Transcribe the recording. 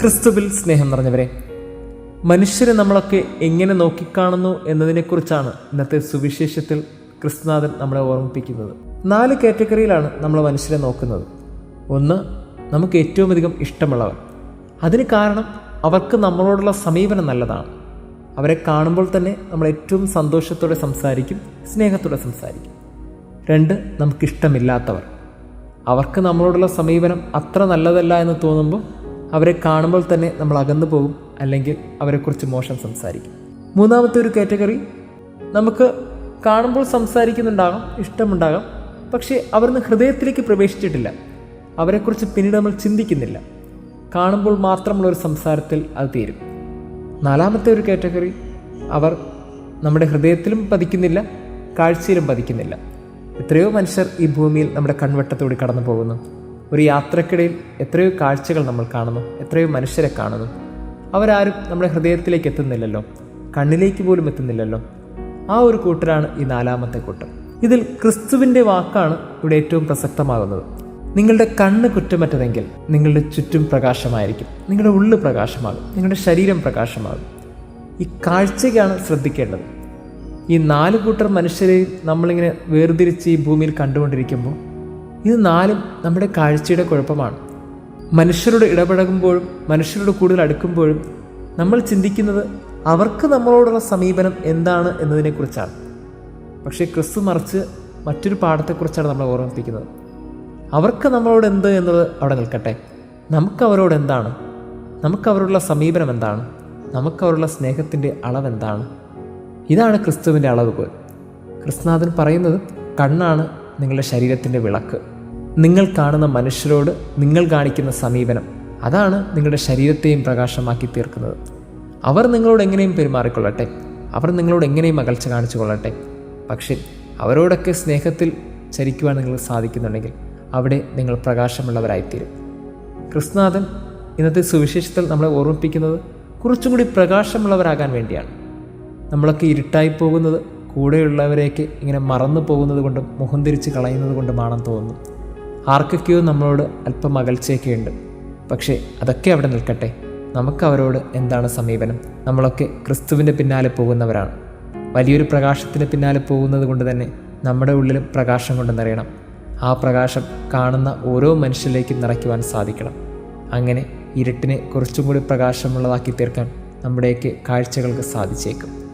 ക്രിസ്തുവിൽ സ്നേഹം നിറഞ്ഞവരെ മനുഷ്യരെ നമ്മളൊക്കെ എങ്ങനെ നോക്കിക്കാണുന്നു എന്നതിനെക്കുറിച്ചാണ് ഇന്നത്തെ സുവിശേഷത്തിൽ ക്രിസ്തുനാഥൻ നമ്മളെ ഓർമ്മിപ്പിക്കുന്നത്. നാല് കാറ്റഗറിയിലാണ് നമ്മൾ മനുഷ്യരെ നോക്കുന്നത്. ഒന്ന് നമുക്ക് ഏറ്റവും അധികം ഇഷ്ടമുള്ളവർ അതിന് കാരണം അവർക്ക് നമ്മളോടുള്ള സമീപനം നല്ലതാണ്. അവരെ കാണുമ്പോൾ തന്നെ നമ്മൾ ഏറ്റവും സന്തോഷത്തോടെ സംസാരിക്കും സ്നേഹത്തോടെ സംസാരിക്കും. രണ്ട് നമുക്കിഷ്ടമില്ലാത്തവർ. അവർക്ക് നമ്മളോടുള്ള സമീപനം അത്ര നല്ലതല്ല എന്ന് തോന്നുമ്പോൾ അവരെ കാണുമ്പോൾ തന്നെ നമ്മൾ അകന്നു പോകും അല്ലെങ്കിൽ അവരെക്കുറിച്ച് മോശം സംസാരിക്കും. മൂന്നാമത്തെ ഒരു കാറ്റഗറി നമുക്ക് കാണുമ്പോൾ സംസാരിക്കുന്നുണ്ടാകാം ഇഷ്ടമുണ്ടാകാം പക്ഷേ അവരൊന്ന് ഹൃദയത്തിലേക്ക് പ്രവേശിച്ചിട്ടില്ല. അവരെക്കുറിച്ച് പിന്നീട് നമ്മൾ ചിന്തിക്കുന്നില്ല. കാണുമ്പോൾ മാത്രമുള്ള ഒരു സംസാരത്തിൽ അത് തീരും. നാലാമത്തെ ഒരു കാറ്റഗറി അവർ നമ്മുടെ ഹൃദയത്തിലും പതിക്കുന്നില്ല കാഴ്ചയിലും പതിക്കുന്നില്ല. എത്രയോ മനുഷ്യർ ഈ ഭൂമിയിൽ നമ്മുടെ കൺവട്ടത്തോടെ കടന്നു പോകുന്നു. ഒരു യാത്രക്കിടയിൽ എത്രയോ കാഴ്ചകൾ നമ്മൾ കാണുന്നു എത്രയോ മനുഷ്യരെ കാണുന്നു. അവരാരും നമ്മുടെ ഹൃദയത്തിലേക്ക് എത്തുന്നില്ലല്ലോ കണ്ണിലേക്ക് പോലും എത്തുന്നില്ലല്ലോ. ആ ഒരു കൂട്ടരാണ് ഈ നാലാമത്തെ കൂട്ടം. ഇതിൽ ക്രിസ്തുവിന്റെ വാക്കാണ് ഇവിടെ ഏറ്റവും പ്രസക്തമാകുന്നത്. നിങ്ങളുടെ കണ്ണ് കുറ്റമറ്റതെങ്കിൽ നിങ്ങളുടെ ചുറ്റും പ്രകാശമായിരിക്കും. നിങ്ങളുടെ ഉള്ളു പ്രകാശമാകും നിങ്ങളുടെ ശരീരം പ്രകാശമാകും. ഈ കാഴ്ചയ്ക്കാണ് ശ്രദ്ധിക്കേണ്ടത്. ഈ നാല് കൂട്ടർ മനുഷ്യരെ നമ്മളിങ്ങനെ വേർതിരിച്ച് ഈ ഭൂമിയിൽ കണ്ടുകൊണ്ടിരിക്കുമ്പോൾ ഇത് നാലും നമ്മുടെ കാഴ്ചയുടെ കുഴപ്പമാണ്. മനുഷ്യരോട് ഇടപഴകുമ്പോഴും മനുഷ്യരോട് കൂടുതൽ അടുക്കുമ്പോഴും നമ്മൾ ചിന്തിക്കുന്നത് അവർക്ക് നമ്മളോടുള്ള സമീപനം എന്താണ് എന്നതിനെക്കുറിച്ചാണ്. പക്ഷേ ക്രിസ്തു മറിച്ച് മറ്റൊരു പാഠത്തെക്കുറിച്ചാണ് നമ്മൾ ഓർമ്മിപ്പിക്കുന്നത്. അവർക്ക് നമ്മളോട് എന്ത് എന്നത് അവിടെ നിൽക്കട്ടെ. നമുക്ക് അവരോട് എന്താണ്? നമുക്ക് അവരോടുള്ള സമീപനം എന്താണ്? നമുക്ക് സ്നേഹത്തിന്റെ അളവ് എന്താണ്? ഇതാണ് ക്രിസ്തുവിന്റെ അളവുകോൽ. ക്രിസ്തുനാഥൻ പറയുന്നത് കണ്ണാണ് നിങ്ങളുടെ ശരീരത്തിന്റെ വിളക്ക്. നിങ്ങൾ കാണുന്ന മനുഷ്യരോട് നിങ്ങൾ കാണിക്കുന്ന സമീപനം. അതാണ് നിങ്ങളുടെ ശരീരത്തെയും പ്രകാശമാക്കി തീർക്കുന്നത്. അവർ നിങ്ങളോട് എങ്ങനെയും പെരുമാറിക്കൊള്ളട്ടെ. അവർ നിങ്ങളോട് എങ്ങനെയും അകൽച്ച കാണിച്ചു കൊള്ളട്ടെ. പക്ഷേ അവരോടൊക്കെ സ്നേഹത്തിൽ ചരിക്കുവാൻ നിങ്ങൾ സാധിക്കുന്നുണ്ടെങ്കിൽ അവിടെ നിങ്ങൾ പ്രകാശമുള്ളവരായിത്തീരും. കൃഷ്ണനാഥൻ ഇന്നത്തെ സുവിശേഷത്തിൽ നമ്മളെ ഓർമ്മിപ്പിക്കുന്നത് കുറച്ചുകൂടി പ്രകാശമുള്ളവരാകാൻ വേണ്ടിയാണ്. നമ്മളൊക്കെ ഇരുട്ടായി പോകുന്നത് കൂടെയുള്ളവരെയൊക്കെ ഇങ്ങനെ മറന്നു പോകുന്നത് കൊണ്ടും മുഖം തിരിച്ച് കളയുന്നത് കൊണ്ടുമാണെന്ന് തോന്നുന്നു. ആർക്കൊക്കെയോ നമ്മളോട് അല്പം അകൽച്ചയൊക്കെ ഉണ്ട്. പക്ഷേ അതൊക്കെ അവിടെ നിൽക്കട്ടെ. നമുക്ക് അവരോട് എന്താണ് സമീപനം? നമ്മളൊക്കെ ക്രിസ്തുവിന്റെ പിന്നാലെ പോകുന്നവരാണ്. വലിയൊരു പ്രകാശത്തിന് പിന്നാലെ പോകുന്നത് കൊണ്ട് തന്നെ നമ്മുടെ ഉള്ളിലും പ്രകാശം കൊണ്ട് നിറയണം. ആ പ്രകാശം കാണുന്ന ഓരോ മനുഷ്യരിലേക്കും നിറയ്ക്കുവാൻ സാധിക്കണം. അങ്ങനെ ഇരുട്ടിനെ കുറച്ചും കൂടി പ്രകാശമുള്ളതാക്കി തീർക്കാൻ നമ്മുടെയൊക്കെ കാഴ്ചകൾക്ക് സാധിച്ചേക്കും.